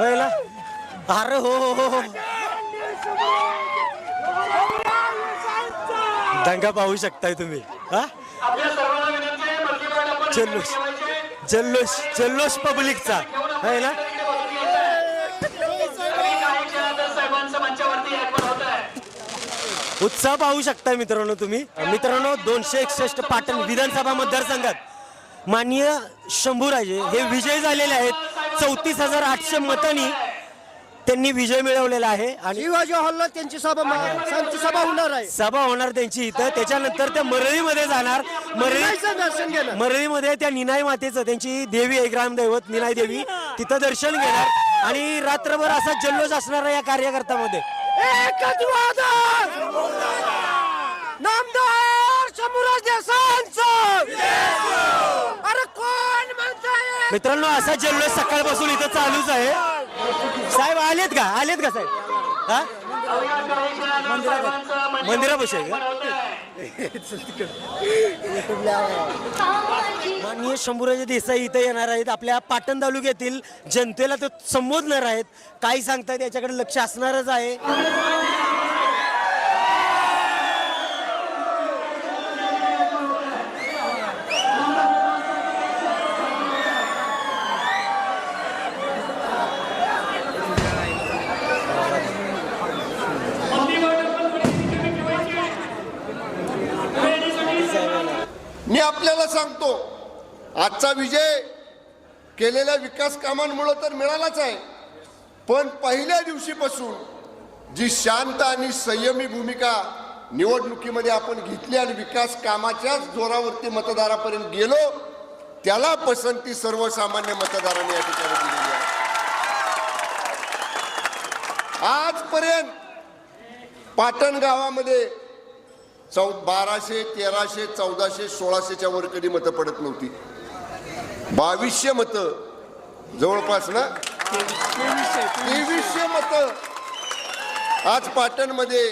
होय अरे हो हो हो हो. दंगा पाहू शकताय तुम्ही हा? जल्लोष जल्लोष जल्लोष पब्लिकचा आहे ना उत्साह पाहू शकता मित्रांनो तुम्ही. मित्रांनो दोनशे एकसष्ट पाटण विधानसभा मतदारसंघात माननीय शंभूराजे हे विजय झालेले आहेत. चौतीस हजार आठशे मतांनी त्यांनी विजय मिळवलेला आहे आणि शिवाजी हॉलला त्यांची सभा त्यांची सभा होणार आहे. सभा होणार त्यांची इथं. त्याच्यानंतर त्या मरळीमध्ये जाणार. मरळी निनाईचं दर्शन घेणार. मरळीमध्ये त्या निनाई मातेचं त्यांची देवी आहे ग्रामदैवत निनाई देवी. तिथं दर्शन घेणार. आणि रात्रभर असा जल्लोष असणार आहे या कार्यकर्त्यामध्ये. नामदार शंभूराज देसाईंचं मित्रांनो असा जल्लोष सकाळपासून इथं चालूच आहे. साहेब आलेत का? आलेत का साहेब? हा? मंदिरापाशी आहे का? माननीय शंभूराजे देसाई इथं येणार आहेत. आपल्या पाटण तालुक्यातील जनतेला ते संबोधणार आहेत. काय सांगतात याच्याकडे लक्ष असणारच आहे. मी आपल्याला सांगतो आजचा विजय केलेल्या विकास कामांमुळं तर मिळालाच आहे. पण पहिल्या दिवशीपासून जी शांत आणि संयमी भूमिका निवडणुकीमध्ये आपण घेतली आणि विकास कामाच्याच जोरावरती मतदारापर्यंत गेलो त्याला पसंती सर्वसामान्य मतदारांनी या ठिकाणी दिलेली आहे. आजपर्यंत पाटण गावामध्ये चौ बाराशे तेराशे चौदाशे सोळाशेच्या वर कधी मतं पडत नव्हती. बावीसशे मतं जवळपास ना? तेवीसशे मतं. आज पाटणमध्ये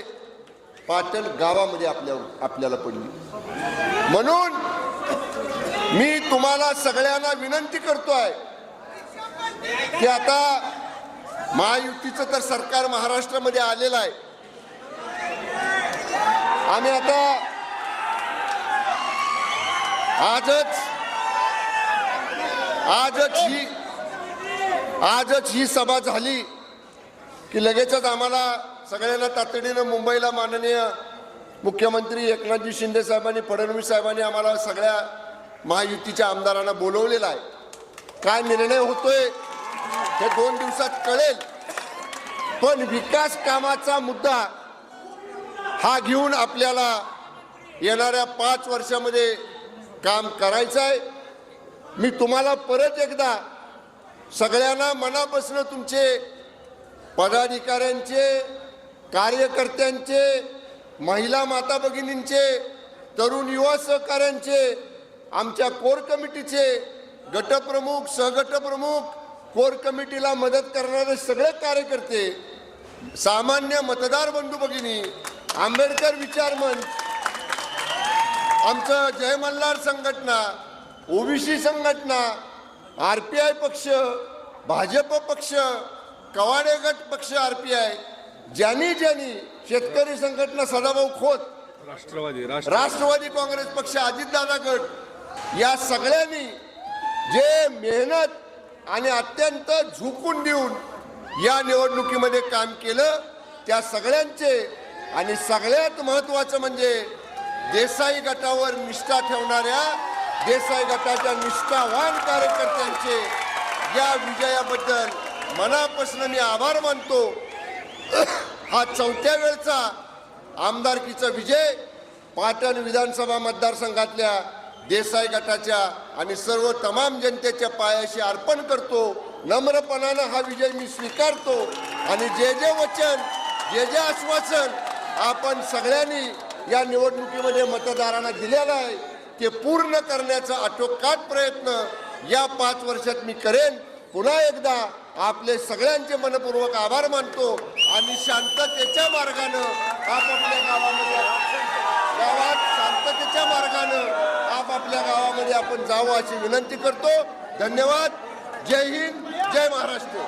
पाटण गावामध्ये आपल्या आपल्याला पडली. म्हणून मी तुम्हाला सगळ्यांना विनंती करतोय की आता महायुतीचं तर सरकार महाराष्ट्रामध्ये आलेलं आहे. आम्ही आता आजच आजच ही आजच ही सभा झाली की लगेचच आम्हाला सगळ्यांना तातडीनं मुंबईला माननीय मुख्यमंत्री एकनाथजी शिंदे साहेबांनी फडणवीस साहेबांनी आम्हाला सगळ्या महायुतीच्या आमदारांना बोलवलेलं आहे. काय निर्णय होतोय हे दोन दिवसात कळेल. पण विकास कामाचा मुद्दा हा घेऊन आपल्याला येणाऱ्या पाच वर्षामध्ये काम करायचं आहे. मी तुम्हाला परत एकदा सगळ्यांना मनापासून तुमचे पदाधिकाऱ्यांचे कार्यकर्त्यांचे महिला माता भगिनींचे तरुण युवा सहकाऱ्यांचे आमच्या कोर कमिटीचे गटप्रमुख सहगटप्रमुख कोर कमिटीला मदत करणारे सगळे कार्यकर्ते सामान्य मतदार बंधू भगिनी आंबेडकर विचार मंच. आमचं जय मल्हार संघटना ओबीसी संघटना आर पी आय पक्ष भाजप पक्ष कवाडे गट पक्ष आर पी आय ज्यांनी ज्यांनी शेतकरी संघटना सदाभाऊ खोत राष्ट्रवादी राष्ट्र राष्ट्रवादी काँग्रेस पक्ष अजितदादा गट या सगळ्यांनी जे मेहनत आणि अत्यंत झुकून देऊन या निवडणुकीमध्ये काम केलं त्या सगळ्यांचे आणि सगळ्यात महत्वाचं म्हणजे देसाई गटावर निष्ठा ठेवणाऱ्या देसाई गटाच्या निष्ठावान कार्यकर्त्यांचे या विजयाबद्दल मनापासून मी आभार मानतो. हा चौथ्या वेळचा आमदारकीचा विजय पाटण विधानसभा मतदारसंघातल्या देसाई गटाच्या आणि सर्व तमाम जनतेच्या पायाशी अर्पण करतो. नम्रपणानं हा विजय मी स्वीकारतो. आणि जे जे वचन जे जे आश्वासन आपण सगळ्यांनी या निवडणुकीमध्ये मतदारांना दिलेलं आहे. ते पूर्ण करण्याचा आटोकाट प्रयत्न या पाच वर्षात मी करेन. पुन्हा एकदा आपले सगळ्यांचे मनपूर्वक आभार मानतो आणि शांततेच्या मार्गानं आपापल्या गावामध्ये गावात शांततेच्या मार्गानं आपापल्या गावामध्ये आपण जावं अशी विनंती करतो. धन्यवाद. जय हिंद. जय महाराष्ट्र.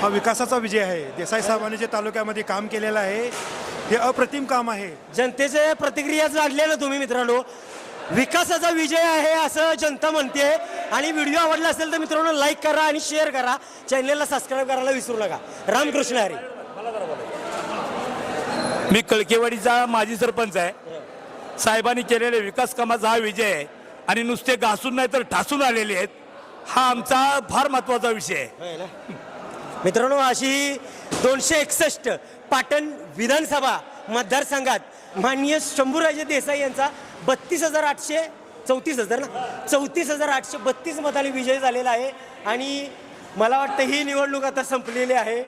हा विकासाचा विजय आहे. देसाई साहेबांनी जे तालुक्यामध्ये काम केलेलं आहे हे अप्रतिम काम आहे. जनतेचे प्रतिक्रिया जाणल्या ना तुम्ही मित्रांनो. विकासाचा विजय आहे असं जनता म्हणते. आणि व्हिडिओ आवडला असेल तर मित्रांनो लाईक करा आणि शेअर करा. चॅनलला सबस्क्राईब करायला विसरू नका. रामकृष्ण हरी. मी कळकेवाडीचा माजी सरपंच आहे. साहेबांनी केलेल्या विकास कामाचा हा विजय आहे. आणि नुसते घासून नाही तर ठासून आलेले आहेत. हा आमचा फार महत्त्वाचा विषय आहे. मित्रांनो अशी दोनशे एकसष्ट पाटण विधानसभा मतदारसंघात माननीय शंभूराजे देसाई यांचा बत्तीस हजार आठशे चौतीस हजार ना चौतीस हजार आठशे बत्तीस मताने विजय झालेला आहे. आणि मला वाटतं ही निवडणूक आता संपलेली आहे.